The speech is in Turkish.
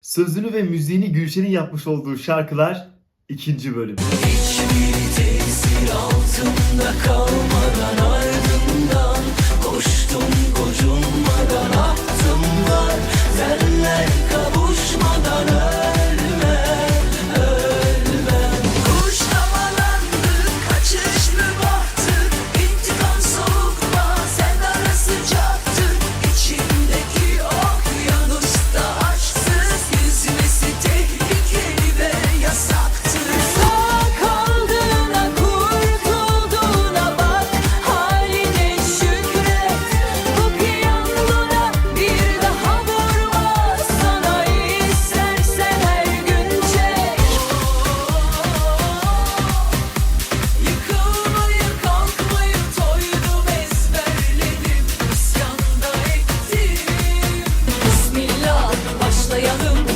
Sözünü ve müziğini Gülşen'in yapmış olduğu şarkılar ikinci bölüm. Hiçbir